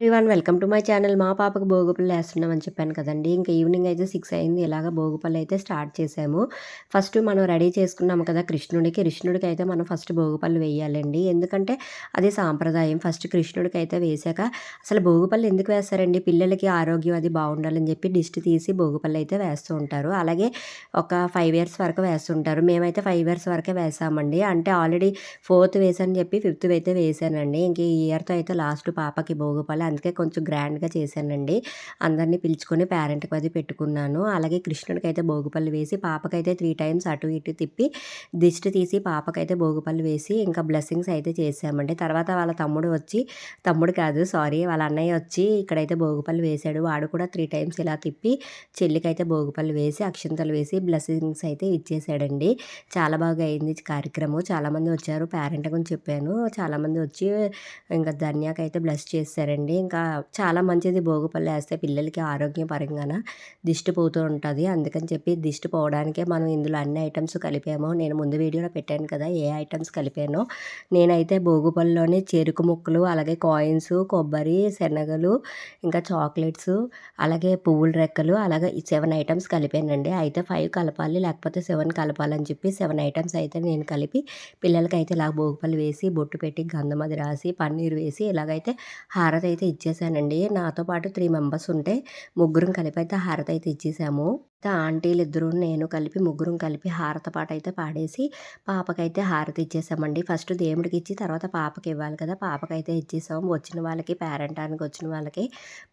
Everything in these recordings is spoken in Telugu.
One welcome to my channel మా పాపకు భోగిపళ్ళు వేస్తున్నామని చెప్పాను కదండి. ఇంకా ఈవినింగ్ అయితే సిక్స్ అయింది. ఇలాగ భోగిపళ్ళు అయితే స్టార్ట్ చేసాము. ఫస్ట్ మనం రెడీ చేసుకున్నాము కదా కృష్ణుడికి. కృష్ణుడికి అయితే మనం ఫస్ట్ భోగిపళ్ళు వేయాలండి. ఎందుకంటే అది సాంప్రదాయం. ఫస్ట్ కృష్ణుడికి అయితే వేసాక అసలు భోగిపళ్ళు ఎందుకు వేస్తారండి? పిల్లలకి ఆరోగ్యం అది బాగుండాలని చెప్పి డిస్ట్ తీసి భోగిపళ్ళు అయితే వేస్తూ ఉంటారు. అలాగే ఒక ఫైవ్ ఇయర్స్ వరకు వేస్తుంటారు. మేమైతే ఫైవ్ ఇయర్స్ వరకే వేసామండి. అంటే ఆల్రెడీ ఫోర్త్ వేసాను చెప్పి ఫిఫ్త్ అయితే వేసానండి. ఇంక ఈ ఇయర్తో అయితే లాస్ట్ పాపకి భోగిపళ్ళు అందుకే కొంచెం గ్రాండ్గా చేశానండి. అందరినీ పిలుచుకొని పేరెంట్కి అది పెట్టుకున్నాను. అలాగే కృష్ణుడికి అయితే భోగిపల్లి వేసి పాపకైతే త్రీ టైమ్స్ అటు ఇటు తిప్పి దిష్టి తీసి పాపకైతే భోగిపల్లి వేసి ఇంకా బ్లెస్సింగ్స్ అయితే చేసామండి తర్వాత వాళ్ళ తమ్ముడు వచ్చి తమ్ముడు కాదు సారీ వాళ్ళ అన్నయ్య వచ్చి ఇక్కడైతే భోగిపల్లి వేశాడు. వాడు కూడా త్రీ టైమ్స్ ఇలా తిప్పి చెల్లికైతే భోగిపల్లి వేసి అక్షంతలు వేసి బ్లెస్సింగ్స్ అయితే ఇచ్చేసాడండి చాలా బాగా అయింది కార్యక్రమం. చాలామంది వచ్చారు పేరెంట్ గురించి చెప్పాను. చాలామంది వచ్చి ఇంకా ధన్యాకైతే బ్లెస్ చేశారండి. ఇంకా చాలా మంచిది భోగిపళ్ళు వేస్తే పిల్లలకి ఆరోగ్యపరంగాన దిష్టి పోతూ ఉంటుంది. అందుకని చెప్పి దిష్టి పోవడానికే మనం ఇందులో అన్ని ఐటమ్స్ కలిపాము. నేను ముందు వీడియోలో పెట్టాను కదా ఏ ఐటమ్స్ కలిపానో. నేనైతే భోగిపళ్ళలోనే చెరుకు ముక్కలు అలాగే కాయిన్స్ కొబ్బరి శనగలు ఇంకా చాక్లెట్స్ అలాగే పువ్వుల రెక్కలు అలాగే సెవెన్ ఐటమ్స్ కలిపానండి. అయితే ఫైవ్ కలపాలి లేకపోతే సెవెన్ కలపాలని చెప్పి సెవెన్ ఐటమ్స్ అయితే నేను కలిపి పిల్లలకి అయితే ఇలా భోగిపళ్ళు వేసి బొట్టు పెట్టి గంధం అది రాసి పన్నీర్ వేసి ఇలాగైతే హారతి అయితే ఇచ్చేసానండి. నాతో పాటు త్రీ మెంబర్స్ ఉంటే ముగ్గురం కలిపి అయితే హారతి అయితే ఇచ్చేసాము. ఆంటీలు ఇద్దరు నేను కలిపి ముగ్గురం కలిపి హారత పాట అయితే పాడేసి పాపకైతే హారతి ఇచ్చేసామండి. ఫస్ట్ దేవుడికి ఇచ్చి తర్వాత పాపకి ఇవ్వాలి కదా. పాపకైతే ఇచ్చేసాము వచ్చిన వాళ్ళకి పేరెంటానికి వచ్చిన వాళ్ళకి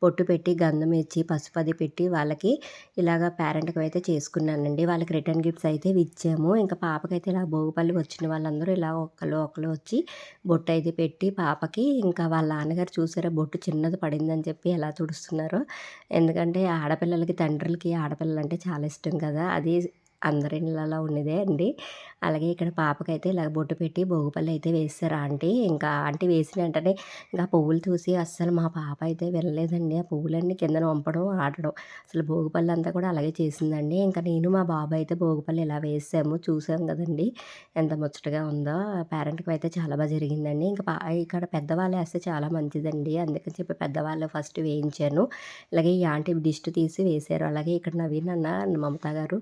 పొట్టు పెట్టి గంధం ఇచ్చి పసుపది పెట్టి వాళ్ళకి ఇలాగ పేరెంట్కి అయితే చేసుకున్నానండి. వాళ్ళకి రిటర్న్ గిఫ్ట్స్ అయితే ఇచ్చాము. ఇంకా పాపకైతే ఇలా భోగిపల్లి వచ్చిన వాళ్ళందరూ ఇలా ఒకళ్ళు ఒకళ్ళు వచ్చి బొట్టు అయితే పెట్టి పాపకి ఇంకా వాళ్ళ నాన్నగారు చూసారా బొట్టు చిన్నది పడిందని చెప్పి ఎలా తుడుస్తున్నారు. ఎందుకంటే ఆడపిల్లలకి తండ్రులకి ఆడపిల్లలు అంటే చాలా ఇష్టం కదా. అది అందరి ఇళ్ళలో ఉన్నదే అండి. అలాగే ఇక్కడ పాపకైతే ఇలా బొట్టు పెట్టి భోగిపల్లి అయితే వేస్తారు ఆంటీ. ఇంకా ఆంటీ వేసిన వెంటనే ఇంకా పువ్వులు చూసి అస్సలు మా పాప అయితే వెళ్ళలేదండి ఆ పువ్వులన్నీ కిందన వంపడం ఆడడం. అసలు భోగిపల్లి అంతా కూడా అలాగే చేసిందండి. ఇంకా నేను మా బాబు అయితే భోగిపల్లి ఇలా వేసాము. చూసాం కదండి ఎంత ముచ్చటగా ఉందో. పేరెంట్కి అయితే చాలా బాగా జరిగిందండి. ఇంకా ఇక్కడ పెద్దవాళ్ళు వేస్తే చాలా మంచిదండి. అందుకని చెప్పి పెద్దవాళ్ళు ఫస్ట్ వేయించాను. అలాగే ఈ ఆంటీ డిస్ట్ తీసి వేశారు. అలాగే ఇక్కడ నవీన్ అన్న మమతా గారు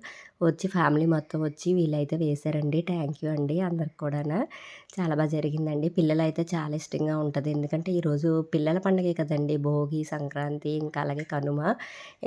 వచ్చి ఫ్యామిలీ మొత్తం వచ్చి వీళ్ళైతే వేశారండి థ్యాంక్ యూ అండి అందరికి కూడా చాలా బాగా జరిగిందండి. పిల్లలు అయితే చాలా ఇష్టంగా ఉంటుంది. ఎందుకంటే ఈరోజు పిల్లల పండగే కదండి. భోగి సంక్రాంతి ఇంకా అలాగే కనుమ.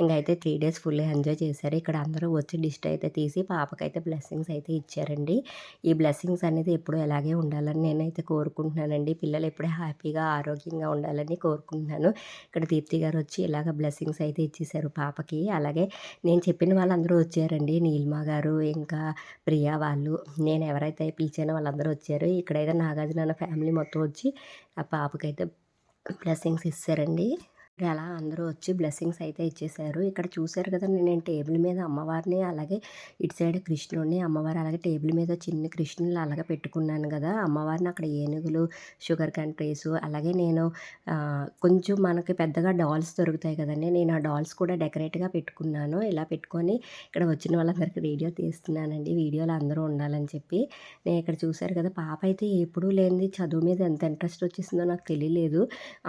ఇంకైతే త్రీ డేస్ ఫుల్ ఎంజాయ్ చేశారు. ఇక్కడ అందరూ వచ్చి డిస్ట్ అయితే తీసి పాపకైతే బ్లెస్సింగ్స్ అయితే ఇచ్చారండి. ఈ బ్లెస్సింగ్స్ అనేది ఎప్పుడూ ఎలాగే ఉండాలని నేనైతే కోరుకుంటున్నానండి. పిల్లలు ఎప్పుడే హ్యాపీగా ఆరోగ్యంగా ఉండాలని కోరుకుంటున్నాను. ఇక్కడ దీప్తి గారు వచ్చి ఇలాగ బ్లెస్సింగ్స్ అయితే ఇచ్చేసారు పాపకి. అలాగే నేను చెప్పిన వాళ్ళందరూ వచ్చారండి. నీలిమా గారు ఇంకా ప్రియా వాళ్ళు నేను ఎవరైతే పిలిచానో వాళ్ళందరూ వచ్చారు. ఇక్కడైతే నాగార్జున ఫ్యామిలీ మొత్తం వచ్చి ఆ పాపకైతే బ్లెస్సింగ్స్ ఇస్తారండి. అలా అందరూ వచ్చి బ్లెస్సింగ్స్ అయితే ఇచ్చేసారు. ఇక్కడ చూశారు కదా నేను టేబుల్ మీద అమ్మవారిని అలాగే ఇటు సైడ్ కృష్ణుడిని అమ్మవారు అలాగే టేబుల్ మీద చిన్న కృష్ణులు అలాగే పెట్టుకున్నాను కదా. అమ్మవారిని అక్కడ ఏనుగులు షుగర్ కంట్రీస్ అలాగే నేను కొంచెం మనకి పెద్దగా డాల్స్ దొరుకుతాయి కదండి. నేను ఆ డాల్స్ కూడా డెకరేట్గా పెట్టుకున్నాను. ఇలా పెట్టుకొని ఇక్కడ వచ్చిన వాళ్ళందరికీ వీడియో తీస్తున్నానండి. వీడియోలో అందరూ ఉండాలని చెప్పి. నేను ఇక్కడ చూశారు కదా పాప అయితే ఎప్పుడూ లేనిది చదువు మీద ఎంత ఇంట్రెస్ట్ వచ్చేసిందో నాకు తెలియలేదు.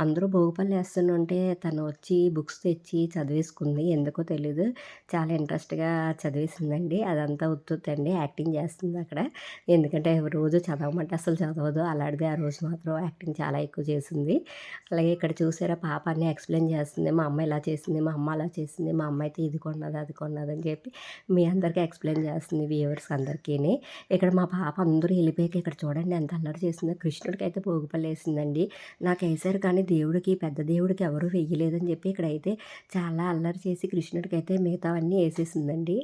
అందరూ భోగపల్లి వేస్తుంటే తను వచ్చి బుక్స్ తెచ్చి చదివేసుకుంది. ఎందుకో తెలీదు. చాలా ఇంట్రెస్ట్గా చదివేసిందండి. అదంతా ఉత్తుతండి. యాక్టింగ్ చేస్తుంది అక్కడ. ఎందుకంటే రోజు చదవమంటే అసలు చదవదు. అలాంటిది ఆ రోజు మాత్రం యాక్టింగ్ చాలా ఎక్కువ చేసింది. అలాగే ఇక్కడ చూసారా పాప అన్నీ ఎక్స్ప్లెయిన్ చేస్తుంది. మా అమ్మ ఇలా చేసింది మా అమ్మ అలా చేసింది మా అమ్మ అయితే ఇది కొన్నది అది కొన్నది అని చెప్పి మీ అందరికీ ఎక్స్ప్లెయిన్ చేస్తుంది వ్యూవర్స్ అందరికీ ఇక్కడ మా పాప అందరూ వెళ్ళిపోయాక ఇక్కడ చూడండి ఎంత అల్లరి చేసిందో. కృష్ణుడికి అయితే పోగుపల్లేసిందండి నాకు వేసారు కానీ దేవుడికి పెద్ద దేవుడికి ఎవరు వెయ్యి వేయలేదని చెప్పి ఇక్కడైతే చాలా అల్లరి చేసి కృష్ణుడికి అయితే మిగతావన్నీ వేసేసిందండి.